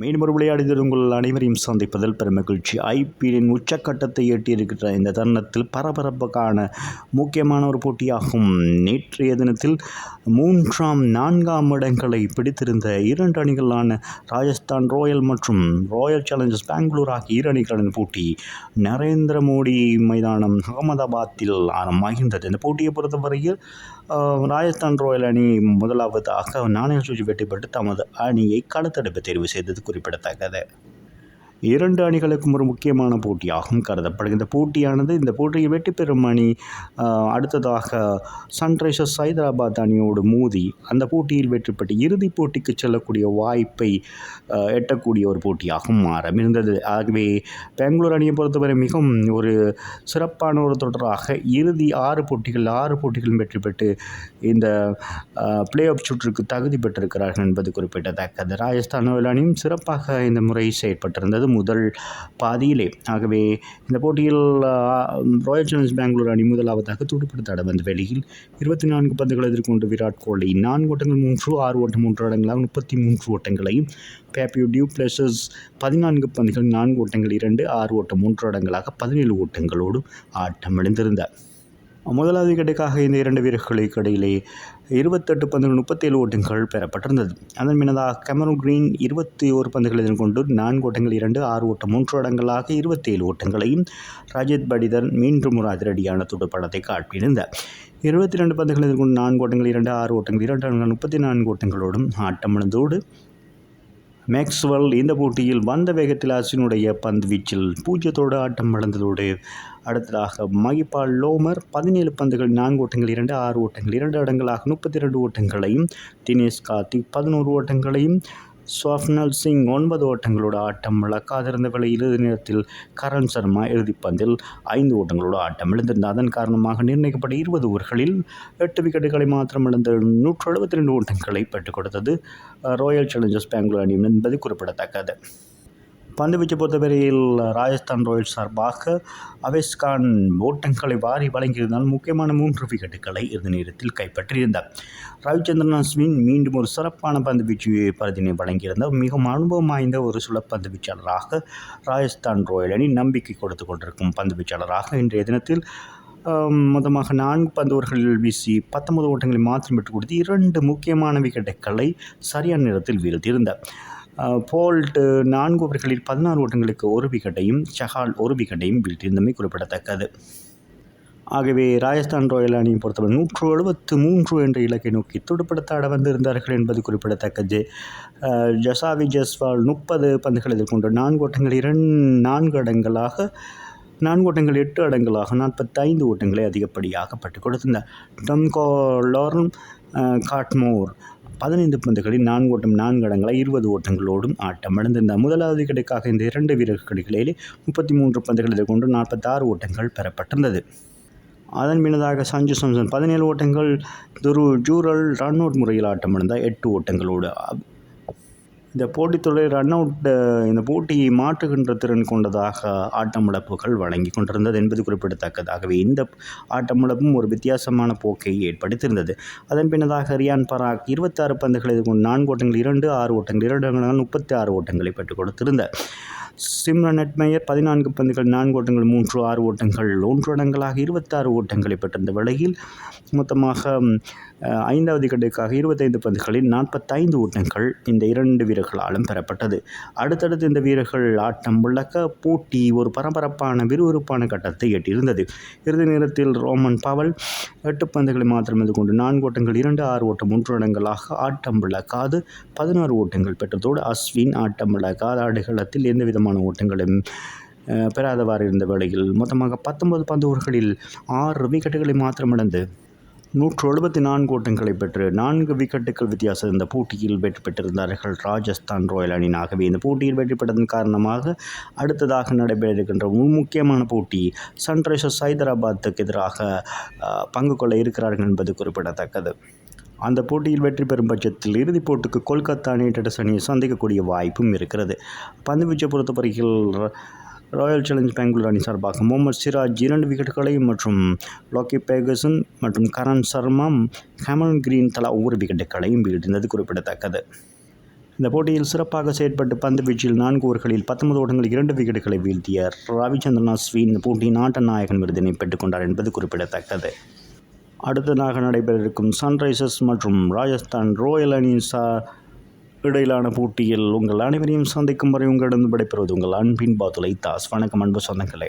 மீண்டும் ஒரு விளையாடுகிறது உங்கள் அனைவரையும் சந்திப்பதில் பெருமகிழ்ச்சி. ஐபிஎல்லின் உச்சக்கட்டத்தை எட்டியிருக்கிற இந்த தருணத்தில் பரபரப்புக்கான முக்கியமான ஒரு போட்டியாகும். நேற்றைய தினத்தில் மூன்றாம் நான்காம் இடங்களை பிடித்திருந்த இரண்டு அணிகளான ராஜஸ்தான் ராயல் மற்றும் ராயல் சேலஞ்சர்ஸ் பெங்களூர் ஆகிய இரு அணிகளின் போட்டி நரேந்திர மோடி மைதானம் அகமதாபாத்தில் ஆரம்பமாகின்றது இந்த போட்டியை பொறுத்தவரையில் ராஜஸ்தான் ராயல் அணி முதலாவதாக நாணய சூழ்ச்சி வெற்றி பெற்று தமது அணியை களத்தடுப்பு தேர்வு செய்தது குறிப்பிடத்தக்கது. இரண்டு அணிகளுக்கும் ஒரு முக்கியமான போட்டியாகவும் கருதப்படுகிறது. இந்த போட்டியானது இந்த போட்டியில் வெற்றி பெறும் அணி அடுத்ததாக சன்ரைசர்ஸ் ஹைதராபாத் அணியோடு மோதி அந்த போட்டியில் வெற்றி பெற்று இறுதிப் போட்டிக்கு செல்லக்கூடிய வாய்ப்பை எட்டக்கூடிய ஒரு போட்டியாகவும் மாறும் இருந்தது. ஆகவே பெங்களூர் அணியை பொறுத்தவரை மிகவும் ஒரு சிறப்பான ஒரு தொடராக இறுதி ஆறு போட்டிகள் ஆறு போட்டிகளும் வெற்றி பெற்று இந்த பிளே ஆஃப் சுற்றுக்கு தகுதி பெற்றிருக்கிறார்கள் என்பது குறிப்பிடத்தக்கது. ராஜஸ்தான் அணியும் சிறப்பாக இந்த முறை செயற்பட்டிருந்தது. முதல் பாதியிலே. ஆகவே இந்த போட்டியில் ராயல் சேலஞ்சர்ஸ் பெங்களூர் அணி முதலாவதாக துடுப்படுத்த வந்த வெளியில். இருபத்தி நான்கு பந்துகள் எதிர்கொண்டு விராட் கோலி நான்கு ஓட்டங்கள் மூன்று ஆறு ஓட்டம் மூன்று இடங்களாக முப்பத்தி மூன்று ஓட்டங்களையும் பேப்பியூ டியூ பிளஸஸ் பதினான்கு பந்துகள் நான்கு ஓட்டங்கள் இரண்டு ஆறு ஓட்டம் மூன்று இடங்களாக பதினேழு ஓட்டங்களோடு ஆட்டமடைந்திருந்தார் முதலாவது கிடைக்காக இந்த இரண்டு வீரர்களுக்கு இடையிலே இருபத்தெட்டு பந்துகள் முப்பத்தேழு ஓட்டங்கள் பெறப்பட்டிருந்தது. அதன் பின்னதாக கெமரூன் கிரீன் இருபத்தி ஒரு பந்துகள் எதிர்கொண்டு நான்கு ஓட்டங்கள் இரண்டு ஆறு ஓட்டம் மூன்று இடங்களாக இருபத்தேழு ஓட்டங்களையும் ரஜித் படிதர் மீண்டும் ஒரு அதிரடியான துடுப்படத்தை காட்டியிருந்தார். இருபத்தி ரெண்டு பந்துகள் எதிர்கொண்டு நான்கு ஓட்டங்கள் இரண்டு ஆறு ஓட்டங்கள் இரண்டு முப்பத்தி நான்கு ஓட்டங்களோடும் ஆட்டமிழந்தோடு மேக்ஸ்வெல் இந்த போட்டியில் வந்த வேகத்தில் அசினுடைய பந்து வீச்சில் பூஜ்ஜியத்தோடு ஆட்டம் இழந்ததோடு அடுத்ததாக மகிபால் லோமர் பதினேழு பந்துகள் நான்கு ஓட்டங்கள் இரண்டு ஆறு ஓட்டங்கள் இரண்டு இடங்களாக முப்பத்தி ரெண்டு ஓட்டங்களையும் தினேஷ் கார்த்திக் பதினோரு ஓட்டங்களையும் ஸ்வப்னல் சிங் ஒன்பது ஓட்டங்களோட ஆட்டம் இழக்காதிருந்த வேளை இறுதி நேரத்தில் கரண் சர்மா இறுதிப்பந்தில் ஐந்து ஓட்டங்களோட ஆட்டம் இழந்திருந்த. அதன் காரணமாக நிர்ணயிக்கப்பட்ட இருபது ஓவர்களில் எட்டு விக்கெட்டுகளை மாத்திரம் இழந்த நூற்று எழுபத்தி ரெண்டு ஓட்டங்களை பெற்றுக் கொடுத்தது. ராயல் சேலஞ்சர்ஸ் பெங்களூர் அணி என்பது குறிப்பிடத்தக்கது. பந்துவீச்சை பொறுத்தவரையில் ராஜஸ்தான் ராயல்ஸ் சார்பாக அவேஸ்கான் ஓட்டங்களை வாரி வழங்கியிருந்தால் முக்கியமான மூன்று விக்கெட்டுகளை இறுதி நேரத்தில் கைப்பற்றியிருந்தார். ரவிச்சந்திரன் அஸ்வின் மீண்டும் ஒரு சிறப்பான பந்து வீச்சு பரிதினை வழங்கியிருந்தார். மிகவும் அனுபவம் வாய்ந்த ஒரு சுழப்பந்து வீச்சாளராக ராஜஸ்தான் ராயல் அணி நம்பிக்கை கொடுத்து கொண்டிருக்கும் பந்து வீச்சாளராக இன்றைய தினத்தில் மொத்தமாக நான்கு பந்துவர்களில் வீசி பத்தொன்பது ஓட்டங்களை மாத்திரம் பெற்றுக் கொடுத்து இரண்டு முக்கியமான விக்கெட்டுகளை சரியான நேரத்தில் வீழ்த்தியிருந்தார். போல்ட் நான்கு ஓவர்களில் பதினாறு ஓட்டங்களுக்கு ஒரு விக்கெட்டையும் சஹால் ஒரு விக்கெட்டையும் வீழ்த்தியிருந்தமை குறிப்பிடத்தக்கது. ஆகவே ராஜஸ்தான் ராயல் அணியை பொறுத்தவரை நூற்று எழுபத்து மூன்று என்ற இலக்கை நோக்கி துடுப்படுத்த ஆட வந்திருந்தார்கள் என்பது குறிப்பிடத்தக்கது. ஜசாவி ஜஸ்வால் முப்பது பந்துகள் எதிர்கொண்டு நான்கு ஓட்டங்கள் இரண்டு நான்கு அடங்களாக நான்கு ஓட்டங்கள் எட்டு அடங்களாக நாற்பத்தைந்து ஓட்டங்களை அதிகப்படியாக பட்டு கொடுத்திருந்தார் டம்கோ லார்ன் காட்மோர் பதினைந்து பந்துகளில் நான்கு ஓட்டம் நான்கு இடங்களை இருபது ஓட்டங்களோடும் ஆட்டம் முதலாவது கிடைக்காக இந்த இரண்டு வீரர்களிடையிலே முப்பத்தி மூன்று பந்துகள் எதிர்கொண்டு நாற்பத்தாறு ஓட்டங்கள் பெறப்பட்டிருந்தது. அதன் பின்னதாக சஞ்சு சாம்சன் பதினேழு ஓட்டங்கள் துரு ஜூரல் ரன் அவுட் முறையில் ஆட்டம் இழந்தார் எட்டு ஓட்டங்களோடு இந்த இந்த போட்டித்தொடர் ரன் அவுட் இந்த போட்டியை மாற்றுகின்ற திறன் கொண்டதாக ஆட்டமிழப்புகள் வழங்கி கொண்டிருந்தது என்பது குறிப்பிடத்தக்கதாகவே. இந்த ஆட்டமிழப்பும் ஒரு வித்தியாசமான போக்கை ஏற்படுத்தியிருந்தது. அதன் பின்னதாக ரியான் பராக் இருபத்தாறு பந்துகள் கொண்டு நான்கு ஓட்டங்கள் இரண்டு ஆறு ஓட்டங்கள் இரண்டு இடங்களால் முப்பத்தி ஆறு ஓட்டங்களை பெற்றுக் கொடுத்திருந்தார் சிம்ரன் நட்மேயர் பதினான்கு பந்துகள் நான்கு ஓட்டங்கள் மூன்று ஆறு ஓட்டங்கள் ஒன்று இடங்களாக இருபத்தாறு ஓட்டங்களை பெற்றிருந்த வேளையில் மொத்தமாக ஐந்தாவது கட்டுக்காக இருபத்தைந்து பந்துகளில் நாற்பத்தைந்து ஓட்டங்கள் இந்த இரண்டு வீரர்களாலும் பெறப்பட்டது. அடுத்தடுத்து இந்த வீரர்கள் ஆட்டம் விளக்க போட்டி ஒரு பரபரப்பான விறுவிறுப்பான கட்டத்தை எட்டியிருந்தது. இறுதி நேரத்தில் ரோமன் பவல் எட்டு பந்துகளை மாத்திரம் கொண்டு நான்கு ஓட்டங்கள் இரண்டு ஆறு ஓட்டம் மூன்று இடங்களாக ஆட்டம் விளக்காது பதினாறு ஓட்டங்கள் பெற்றதோடு அஸ்வின் ஆட்டம் விளக்காத ஆடுகளத்தில் எந்த விதமான ஓட்டங்களும் பெறாதவாறு இருந்த வேளையில் மொத்தமாக பத்தொன்பது பந்துகளில் ஆறு விக்கெட்டுகளை மாத்திரமடைந்து நூற்று எழுபத்தி நான்கு ஓட்டங்களை பெற்று நான்கு விக்கெட்டுகள் வித்தியாசம் இந்த போட்டியில் வெற்றி பெற்றிருந்தார்கள் ராஜஸ்தான் ராயல் ஆகவே இந்த போட்டியில் வெற்றி பெற்றதன் காரணமாக அடுத்ததாக நடைபெற இருக்கின்ற முக்கியமான போட்டி சன்ரைசர்ஸ் ஹைதராபாத்துக்கு எதிராக பங்கு கொள்ள இருக்கிறார்கள் என்பது குறிப்பிடத்தக்கது. அந்த போட்டியில் வெற்றி பெறும் பட்சத்தில் இறுதிப் போட்டிக்கு கொல்கத்தா நைட் ரைடர்ஸ் அணியை சந்திக்கக்கூடிய வாய்ப்பும் இருக்கிறது. பந்துவீச்சை பொறுத்தவரையில் ராயல் சேலஞ்ச் பெங்களூர் அணி சார்பாக முகமது சிராஜ் இரண்டு விக்கெட்டுகளை மற்றும் லாக்கி பேகசன் மற்றும் கரண் சர்மா ஹேமன் கிரீன் தலா ஒவ்வொரு விக்கெட்டுகளையும் வீழ்ந்தது குறிப்பிடத்தக்கது. இந்த போட்டியில் சிறப்பாக செயற்பட்டு பந்து வீச்சில் நான்கு ஓவர்களில் பத்தொன்பது ஓட்டங்களில் இரண்டு விக்கெட்டுகளை வீழ்த்திய ரவிச்சந்திரன் அஸ்வின் இந்த போட்டியின் ஆட்ட நாயகன் விருதினை பெற்றுக்கொண்டார் என்பது குறிப்பிடத்தக்கது. அடுத்ததாக நடைபெற இருக்கும் சன்ரைசர்ஸ் மற்றும் ராஜஸ்தான் ரோயல் அணி சா இடையிலான போட்டியில் உங்கள் அனைவரையும் சந்திக்கும் வரை உங்களிடம் விடைபெறுவது உங்கள் அன்பின் பாதுலை தாஸ். வணக்கம் அன்பு சொந்தங்களே.